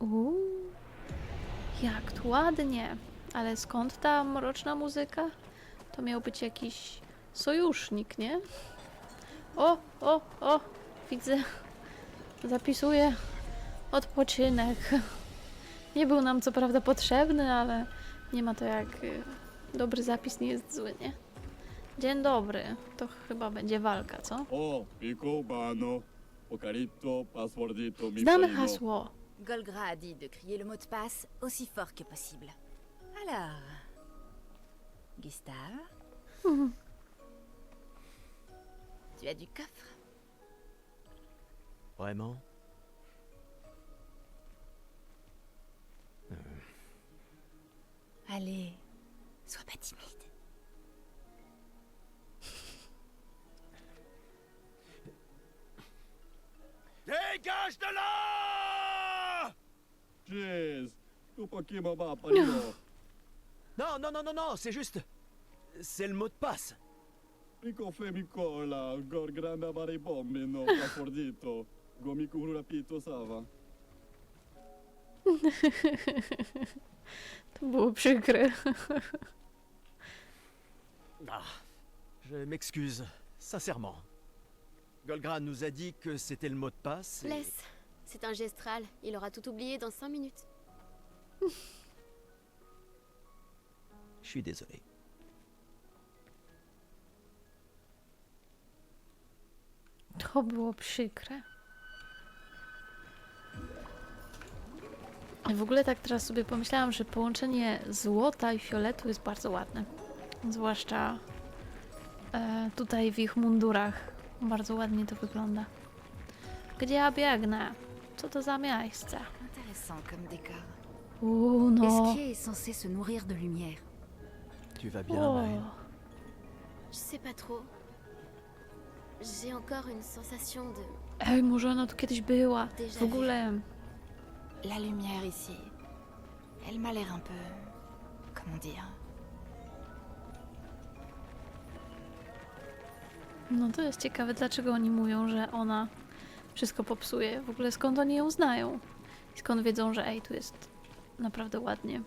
Uuu, jak tu ładnie. Ale skąd ta mroczna muzyka? To miał być jakiś sojusznik, nie? O, o, o, widzę. Zapisuję odpoczynek. Nie był nam co prawda potrzebny, ale nie ma to jak y, dobry zapis nie jest zły, nie? Dzień dobry. To chyba będzie walka, co? O, Pico, Bano, Ocarito, Passwordito, mi Znamy hasło. Golgra a dit de crier le mot de passe aussi fort que possible. Alors, Gustave Tu as du coffre? Vraiment? Allez, sois pas timide. Dégage de là Jeez, parino. Non, non, non, non, non, c'est juste... C'est le mot de passe. Pico fe mi cola, gor grande avare bombe, no, Passwordito. Gomi kuru rapito sava. To było przykre. Ah, je m'excuse, sincèrement. Golgra nous a dit que c'était le mot de passe. et- Laisse. C'est un gestral. Il aura tout oublié dans cinq minutes. Je suis désolé. To było przykre. W ogóle tak teraz sobie pomyślałam, że połączenie złota i fioletu jest bardzo ładne. Zwłaszcza e, tutaj w ich mundurach. Bardzo ładnie to wygląda. Gdzie ja biegnę? Co to za miejsce? Intéressant comme décor. Uuu, no. L'esquier est censé se nourrir de lumière? Tu vas bien, O, Maëlle Je sais pas trop. J'ai encore une sensation de... ej, może ona tu kiedyś była. Déjà W ogóle La lumière ici, elle m'a l'air un peu... Comment dire? No to jest ciekawe, dlaczego oni mówią, że ona wszystko popsuje. W ogóle skąd oni ją znają? I skąd wiedzą, że ej, tu jest naprawdę ładnie.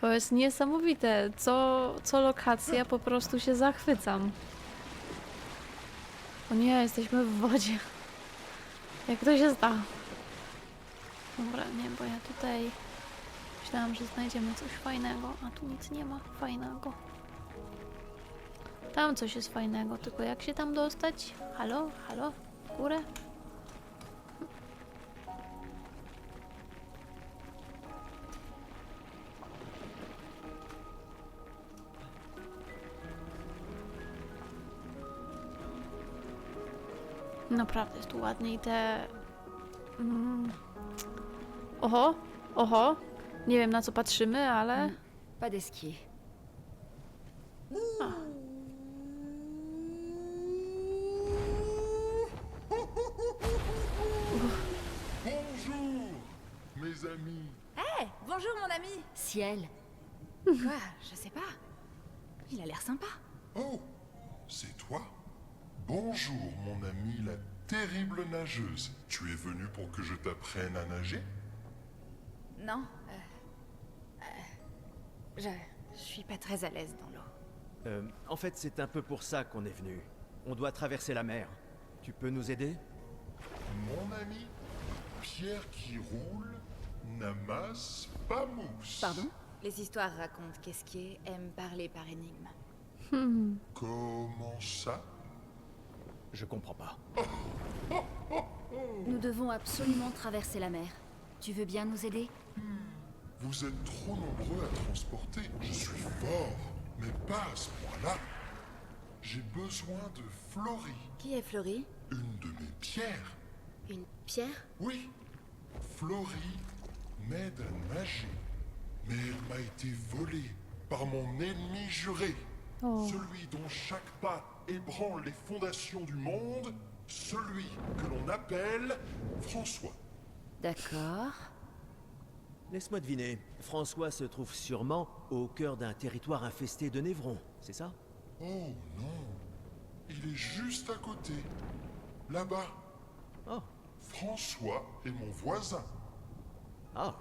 To jest niesamowite. Co, co lokacja po prostu się zachwycam. O nie, jesteśmy w wodzie. Jak to się stało? Dobra, nie, bo ja tutaj myślałam, że znajdziemy coś fajnego, a tu nic nie ma fajnego. Tam coś jest fajnego, tylko jak się tam dostać? Halo? Halo? W górę? Naprawdę jest tu ładnie i te... Mm. Oho, oho. Nie wiem na co patrzymy, ale... Pas d'esquier. Bonjour, mes amis. Eh, bonjour mon ami Ciel. Quoi Je sais pas. Il a l'air sympa. Oh, Bonjour, mon ami la terrible nageuse. Tu es venue pour que je t'apprenne à nager? Non, euh, euh, je, je suis pas très à l'aise dans l'eau. Euh, En fait, c'est un peu pour ça qu'on est venu. On doit traverser la mer. Tu peux nous aider? Mon ami, pierre qui roule n'amasse pas mousse. Pardon? Les histoires racontent qu'Esquier aime parler par énigme. Comment ça? Je comprends pas. Nous devons absolument traverser la mer. Tu veux bien nous aider? Vous êtes trop nombreux à transporter. Je suis fort, mais pas à ce point-là. J'ai besoin de Florie, Qui est Fleury une de mes pierres. Une pierre? Oui, Florie m'aide à nager, mais elle m'a été volée par mon ennemi juré, Oh. celui dont chaque pas ébranle les fondations du monde, celui que l'on appelle François. D'accord. Laisse-moi deviner. François se trouve sûrement au cœur d'un territoire infesté de névrons, c'est ça? Oh non, il est juste à côté, là-bas. Oh, François est mon voisin. Ah.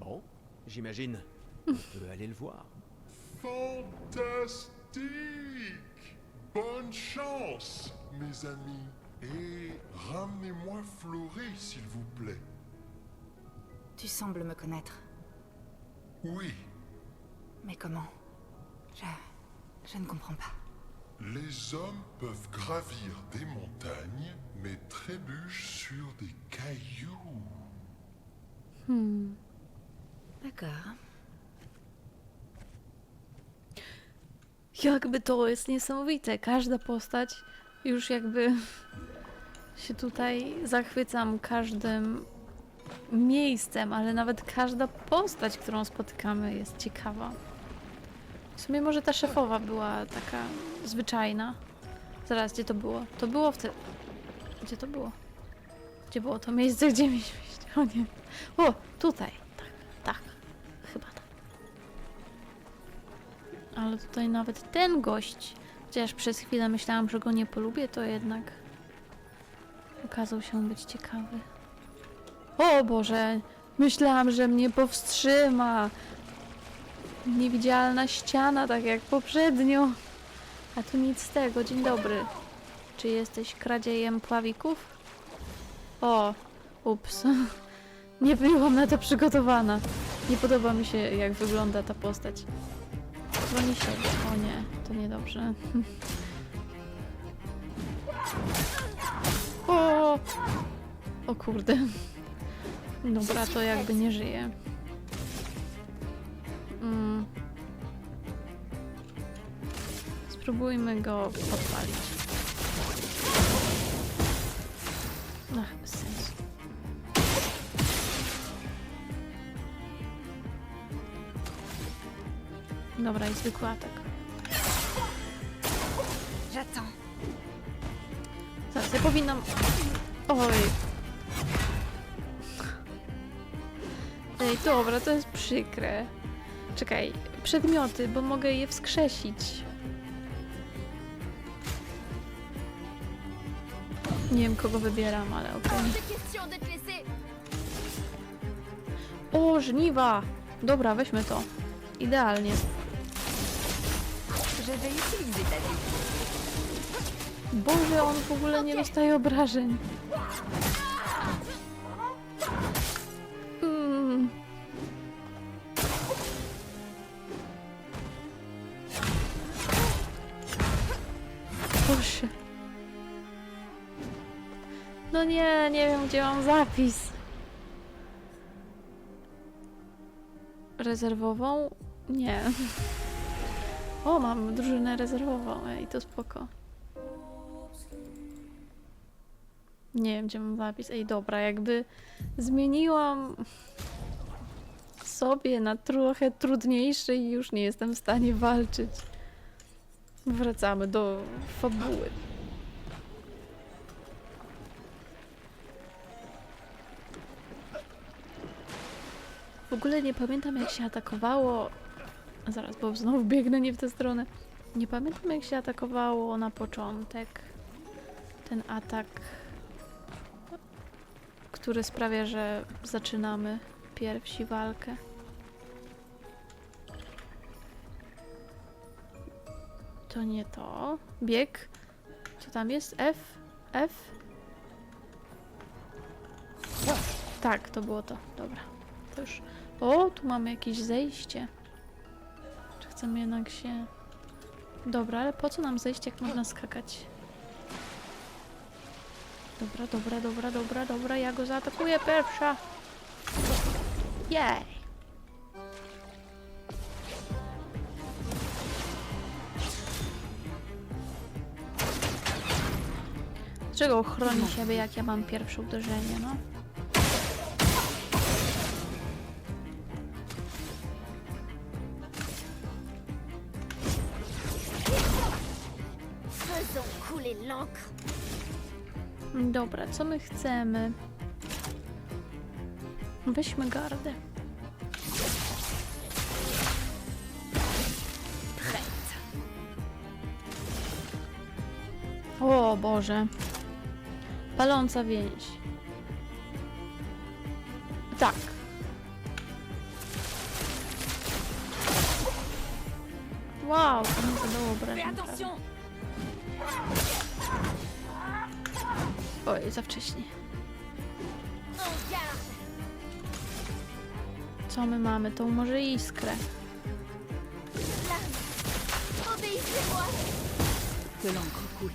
Bon, j'imagine. On peut aller le voir. Fantastique Bonne chance, mes amis. Et ramenez-moi Floré, s'il vous plaît. Tu sembles me connaître. Oui, Mais comment? Je... Je ne comprends pas. les hommes peuvent gravir des montagnes, mais trébuchent sur des cailloux. D'accord. Jakby to jest niesamowite. Każda postać już jakby się tutaj zachwycam każdym miejscem, ale nawet każda postać, którą spotykamy jest ciekawa. W sumie może ta szefowa była taka zwyczajna. Zaraz, gdzie to było? To było w te... Gdzie to było? Gdzie było to miejsce, gdzie iść? O nie. O, tutaj. Ale tutaj nawet ten gość, chociaż przez chwilę myślałam, że go nie polubię, to jednak okazał się być ciekawy. O Boże, myślałam, że mnie powstrzyma. Niewidzialna ściana, tak jak poprzednio. A tu nic z tego. Dzień dobry. Czy jesteś kradziejem pławików? O, ups. Nie byłam na to przygotowana. Nie podoba mi się, jak wygląda ta postać. Broni siebie. O nie, to niedobrze. O! O kurde. Dobra, to jakby nie żyje. Mm. Spróbujmy go podpalić. Dobra, i zwykły atak. J'attends. Zaraz, ja powinnam... Oj. Ej, dobra, to jest przykre. Czekaj, przedmioty, bo mogę je wskrzesić. Nie wiem, kogo wybieram, ale okej. O, żniwa! Dobra, weźmy to. Idealnie. Boże, on w ogóle nie dostaje obrażeń. Mm. No nie, nie wiem gdzie mam zapis. Rezerwową? Nie. O, mam drużynę rezerwową, ej, to spoko. Nie wiem, gdzie mam zapis. Ej, dobra, jakby zmieniłam sobie na trochę trudniejszy i już nie jestem w stanie walczyć. Wracamy do fabuły. W ogóle nie pamiętam, jak się atakowało. Zaraz, bo znowu biegnę nie w tę stronę. Nie pamiętam, jak się atakowało na początek. Ten atak który sprawia, że zaczynamy pierwsi walkę. To nie to. Bieg. Co tam jest? F? F? Tak, to było to. Dobra. To już. O, tu mamy jakieś zejście. Chcemy jednak się. Dobra, ale po co nam zejść, jak można skakać? Dobra, dobra, dobra, dobra, dobra, ja go zaatakuję pierwsza. Jej. Dlaczego chroni siebie, jak ja mam pierwsze uderzenie, no? L'encre. Dobra, co my chcemy? Weźmy gardę. O Boże. Paląca więź. Tak. Za wcześnie. Co my mamy? To może iskrę. Brûlure.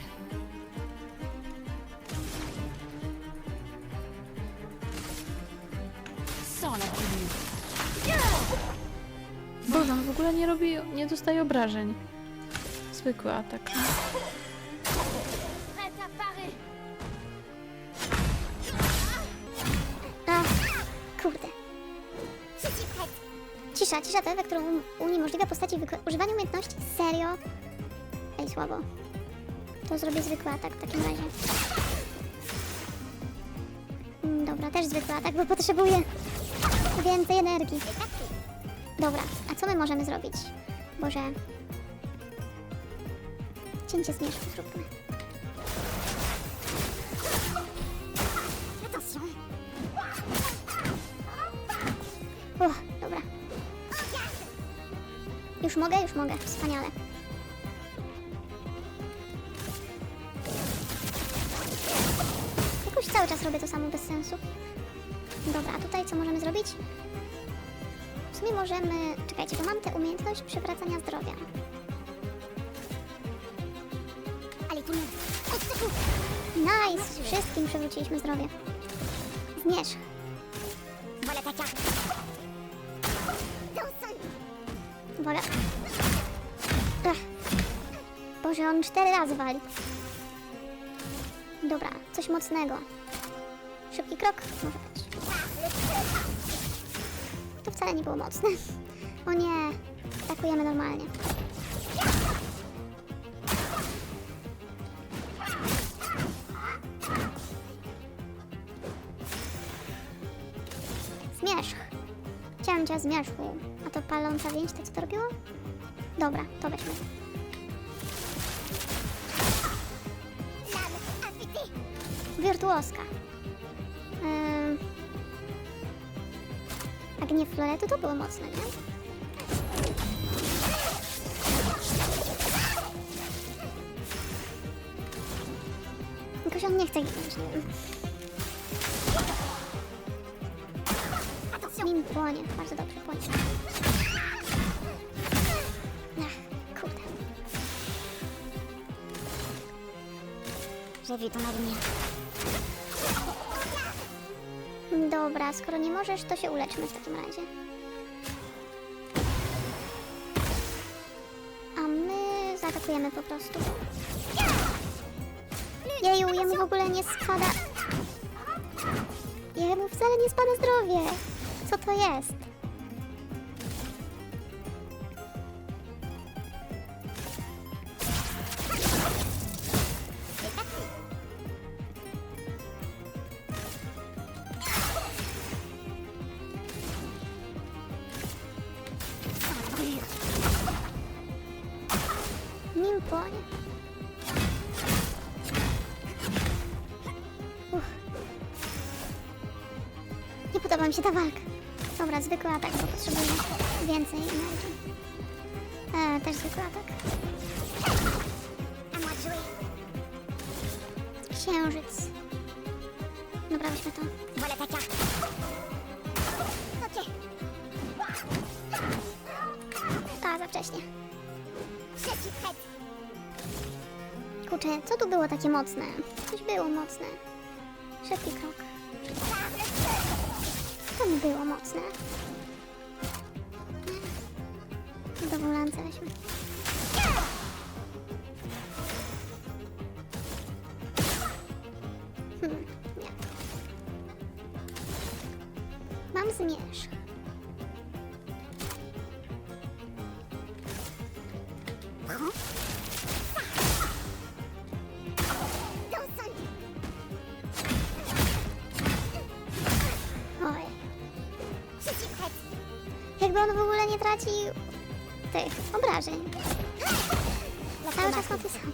Boże, on w ogóle nie robi, nie dostaje obrażeń. Zwykły atak. Cisza, cisza to, którą uniemożliwia postaci używanie umiejętności. Serio? Ej, słabo. To zrobię zwykły atak w takim razie. Mm, Dobra, też zwykły atak, bo potrzebuję więcej energii. Dobra, a co my możemy zrobić? Boże. Cięcie zmierzchu zróbmy. Attention. Już mogę? Już mogę. Wspaniale. Jakoś cały czas robię to samo bez sensu. Dobra, a tutaj co możemy zrobić? W sumie możemy... Czekajcie, bo mam tę umiejętność przywracania zdrowia. Nice! Wszystkim przywróciliśmy zdrowie. Zmierzch. Ech. Boże, on cztery razy wali. Dobra, coś mocnego. Szybki krok? Może być. To wcale nie było mocne. O nie, atakujemy normalnie. Zmierzch. Cię zmierzchu. A to paląca więź, co to robiło? Dobra, to weźmy. Wirtuoska. Ym... A gniew floretu to było mocne, nie? Jakoś on nie chce ginąć, nie wiem. Mim płonie, bardzo dobrze płonie. Żywi to. Dobra, skoro nie możesz, to się uleczmy w takim razie. A my zaatakujemy po prostu. Jeju, jemu w ogóle nie spada... Jemu wcale nie spada zdrowie. Co to jest? Więcej energii. E, też zwykły atak. Księżyc. Dobra, weźmy to. A, za wcześnie. Kurczę, co tu było takie mocne? Coś było mocne. Szybki krok. To nie było mocne. Nową lancę weźmy. Hmm, nie. Mam zmierzch. Oj. Jakby on w ogóle nie tracił tych obrażeń. Cały czas to samo.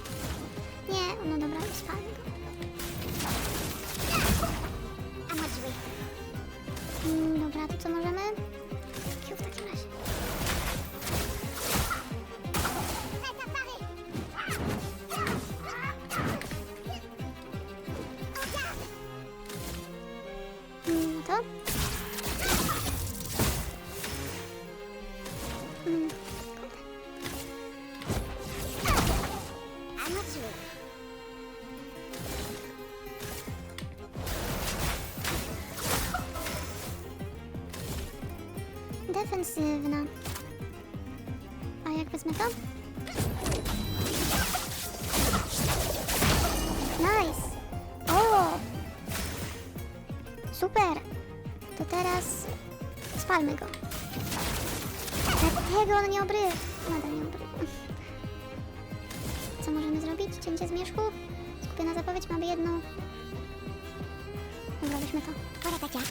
Nie, no dobra, już go. Mm, Dobra, to co możemy? Super! To teraz spalmy go. Dlatego on nie obrywa. Nadal nie obrywa. Co możemy zrobić? Cięcie zmierzchu? Skupiona zapowiedź, mamy jedną. Dobra, weźmy to. Tak.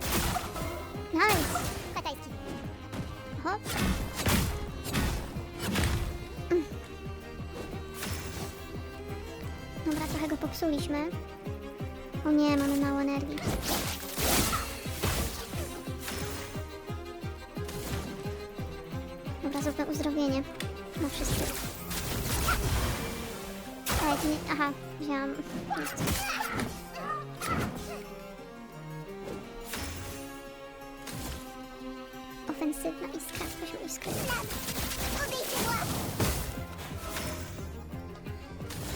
Nice! Patajski. Oho. Mm. Dobra, trochę go popsuliśmy. O nie, mamy mało energii. Uzdrowienie. Na wszystkich. Ale to nie... Aha, chcę. Ofensywna iskra, weźmy iskrę.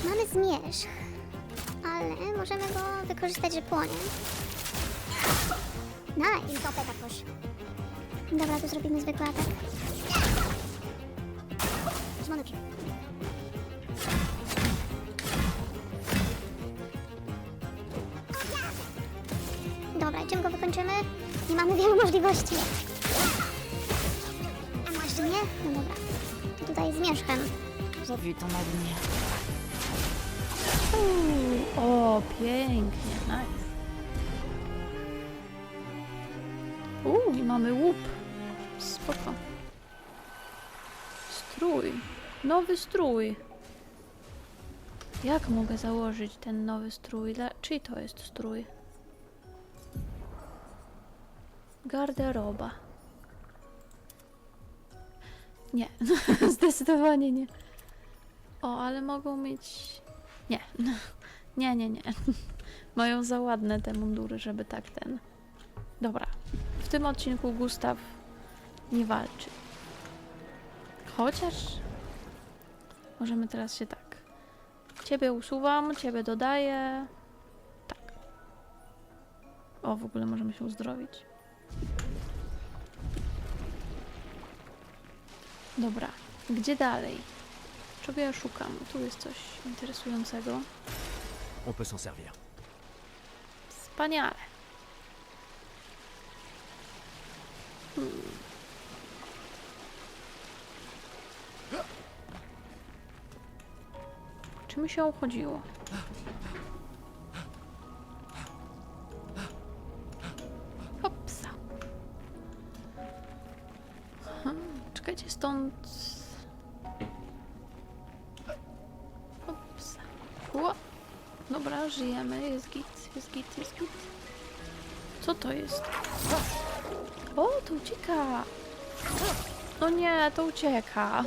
Mamy zmierzch, ale możemy go wykorzystać, że płonie. Nice! Dobra, tu zrobimy zwykły atak. Wielu możliwości. A masz mnie? No dobra. To tutaj vu ton avenir. Uuu, o, pięknie, nice. Uuu, i mamy łup. Spoko. Strój. Nowy strój. Jak mogę założyć ten nowy strój? Dla... Czyj to jest strój? Garderoba. Nie, zdecydowanie nie. O, ale mogą mieć... Nie. Nie, nie, nie. Mają za ładne te mundury, żeby tak ten... Dobra. W tym odcinku Gustaw nie walczy. Chociaż... Możemy teraz się tak... Ciebie usuwam, ciebie dodaję. Tak. O, w ogóle możemy się uzdrowić. Dobra. Gdzie dalej? Czego ja szukam? Tu jest coś interesującego. On peut s'en servir. Wspaniale. Hmm. Czy mi się uchodziło? Co to jest? O, to ucieka! No nie, to ucieka.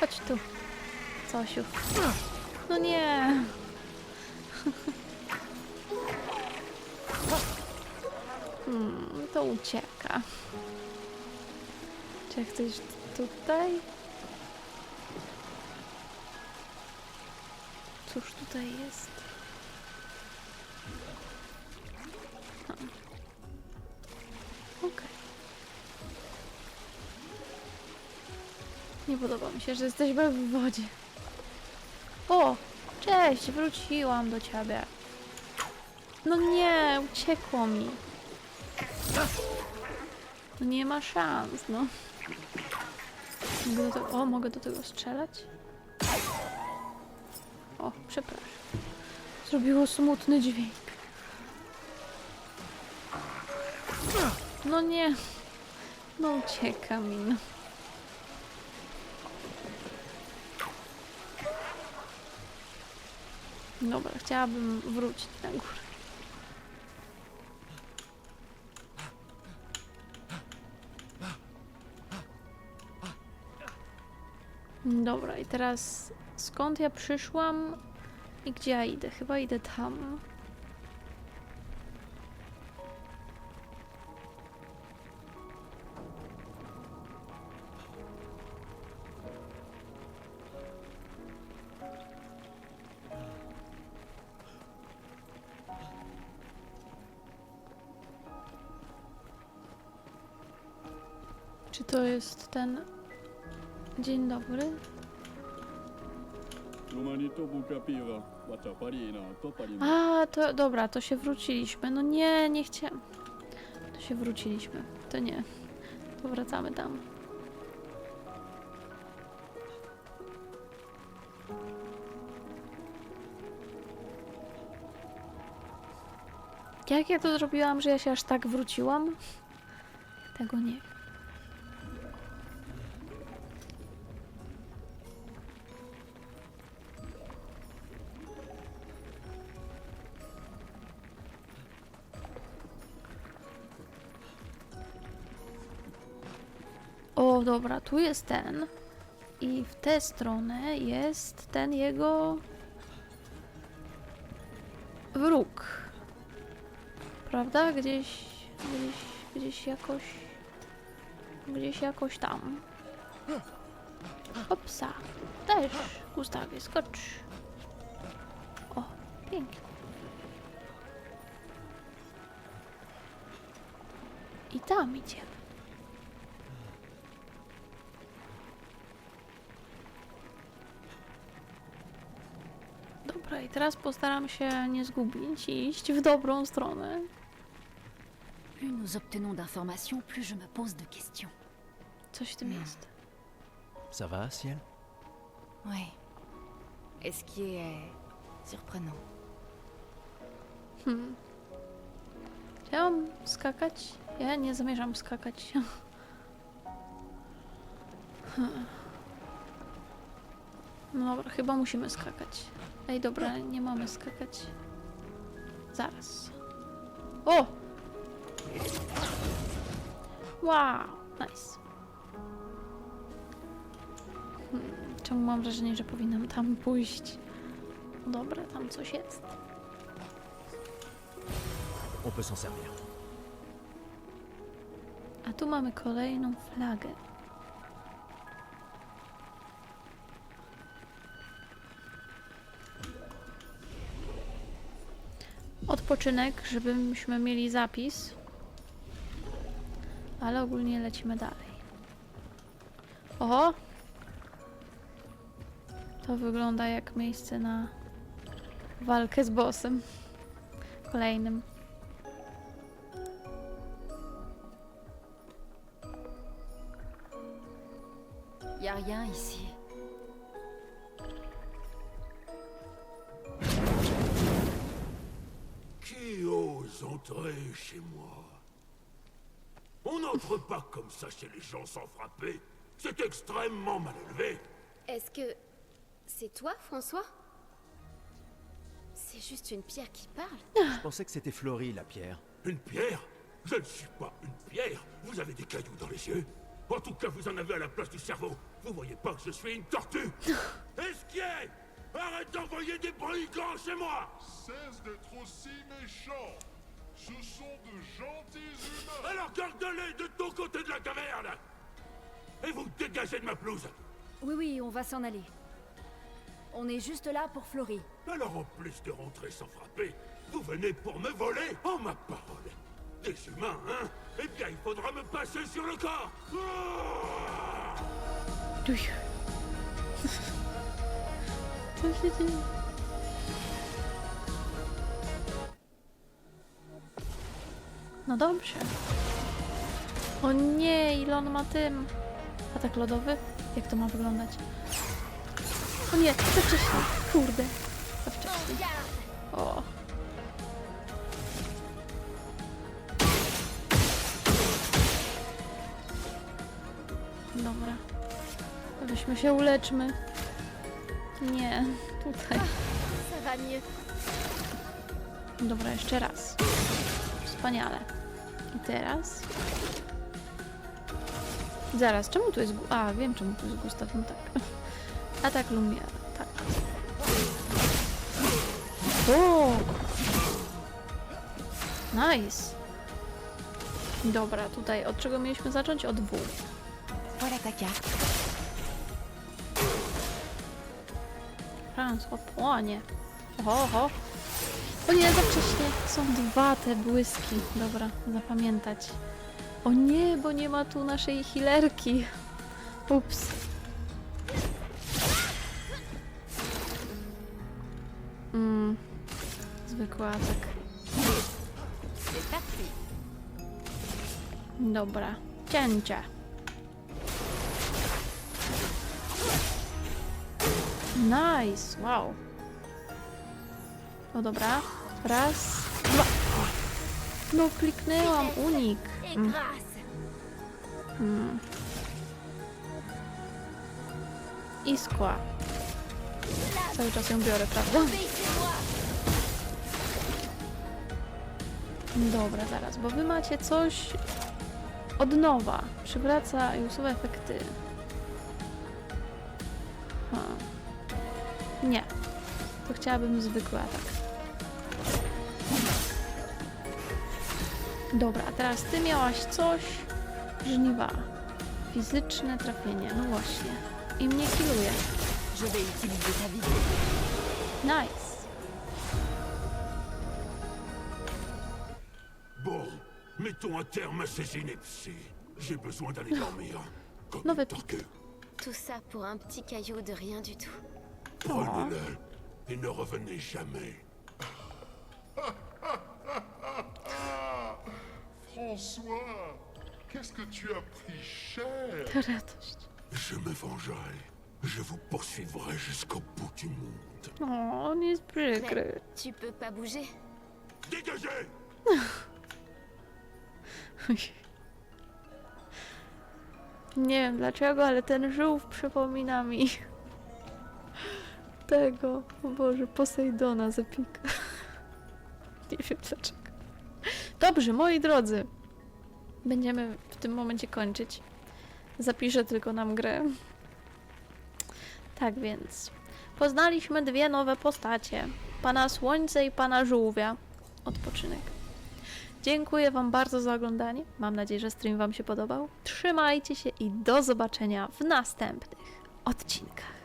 Chodź tu, Cosiu. No nie! Hmm, to ucieka. Czy chcesz tutaj? Cóż tutaj jest? Okej. Nie podoba mi się, że jesteśmy w wodzie. O! Cześć! Wróciłam do ciebie. No nie! Uciekło mi. No nie ma szans, no. Mogę do tego, o, mogę do tego strzelać? O, przepraszam. Zrobiło smutny dźwięk. No nie. No ucieka mi, no. Dobra, chciałabym wrócić na górę. Dobra, i teraz skąd ja przyszłam i gdzie ja idę? Chyba idę tam. Czy to jest ten... Dzień dobry. Numerito Bucapira. A, to dobra, to się wróciliśmy. No nie, nie chciałam. To się wróciliśmy. To nie. To wracamy tam. Jak ja to zrobiłam, że ja się aż tak wróciłam? Tego nie wiem. Dobra, tu jest ten. I w tę stronę jest ten jego wróg. Prawda? Gdzieś, gdzieś, gdzieś jakoś, gdzieś jakoś tam. Hopsa. Też, Gustawie, skocz. O, pięknie. I tam idziemy. Dobra, i teraz postaram się nie zgubić i iść w dobrą stronę. Plus nous obtenons d'informations, plus je me pose de questions. Coś w tym jest. Ça va, Ciel Oui. Et ce qui est surprenant. Hmm. Chciałam skakać? Ja nie zamierzam skakać. Hmm. No dobra, chyba musimy skakać. Ej, dobra, nie mamy skakać. Zaraz. O! Wow, nice. Hmm. Czemu mam wrażenie, że powinnam tam pójść? Dobra, tam coś jest. On peut s'en servir. A tu mamy kolejną flagę. Odpoczynek, żebyśmy mieli zapis. Ale ogólnie lecimy dalej. Oho! To wygląda jak miejsce na walkę z bossem. Kolejnym. Y ici. Chez moi On n'entre pas comme ça chez les gens sans frapper. C'est extrêmement mal élevé. Est-ce que c'est toi, François? C'est juste une pierre qui parle. Je pensais que c'était Florie, la pierre. Une pierre? Je ne suis pas une pierre. Vous avez des cailloux dans les yeux. En tout cas, vous en avez à la place du cerveau. Vous voyez pas que je suis une tortue Esquier Arrête d'envoyer des brigands chez moi Cesse d'être aussi méchant. Ce sont de gentils humains. Alors garde-les de ton côté de la caverne Et vous dégagez de ma pelouse Oui, oui, on va s'en aller. On est juste là pour Florie. Alors en plus de rentrer sans frapper, vous venez pour me voler. Oh ma parole. Des humains, hein. Eh bien, il faudra me passer sur le corps. Ah No dobrze. O nie, ile on ma tym? Atak lodowy? Jak to ma wyglądać? O nie, za wcześnie. Kurde. Za wcześnie. O. Dobra. Weźmy się uleczmy. Nie, tutaj. Dobra, jeszcze raz. Wspaniale. I teraz. Zaraz, czemu tu jest. A, wiem czemu tu jest Gustaw, no tak. Atak tak. O! Nice. Dobra, tutaj od czego mieliśmy zacząć? Od W. Voilà ta carte. Franc, o płonie. Oho, oho. O nie, za wcześnie. Są dwa te błyski. Dobra, zapamiętać. O nie, bo nie ma tu naszej healerki. Ups. Mm. Zwykły atak. Dobra. Cięcie. Nice, wow. No dobra. Raz, dwa. No kliknęłam unik. Mm. Mm. Iskła. Cały czas ją biorę, prawda? Dobra, zaraz, bo wy macie coś od nowa. Przywraca i usuwa efekty. Ha. Nie. To chciałabym zwykły atak. Dobra, a teraz ty miałaś coś. Żniwa. Fizyczne trafienie, no właśnie. I mnie kiluje. Nice. Bon, mettons un terme à ces inepties. J'ai besoin d'aller dormir. Comme une tortue. Tout ça pour un petit caillou de rien du tout. Prenez-le et ne revenez jamais. François, qu'est-ce que tu as pris cher To radość. Je me vengerai. Je vous poursuivrai jusqu'au bout du monde. O, on jest przykry. Tu peux pas bouger Dégagez Nie wiem dlaczego, ale ten żółw przypomina mi tego, o Boże, Posejdona z Epika. Nie wiem dlaczego. Dobrze, moi drodzy. Będziemy w tym momencie kończyć. Zapiszę tylko nam grę. Tak więc. Poznaliśmy dwie nowe postacie. Pana Słońce i Pana Żółwia. Odpoczynek. Dziękuję Wam bardzo za oglądanie. Mam nadzieję, że stream Wam się podobał. Trzymajcie się i do zobaczenia w następnych odcinkach.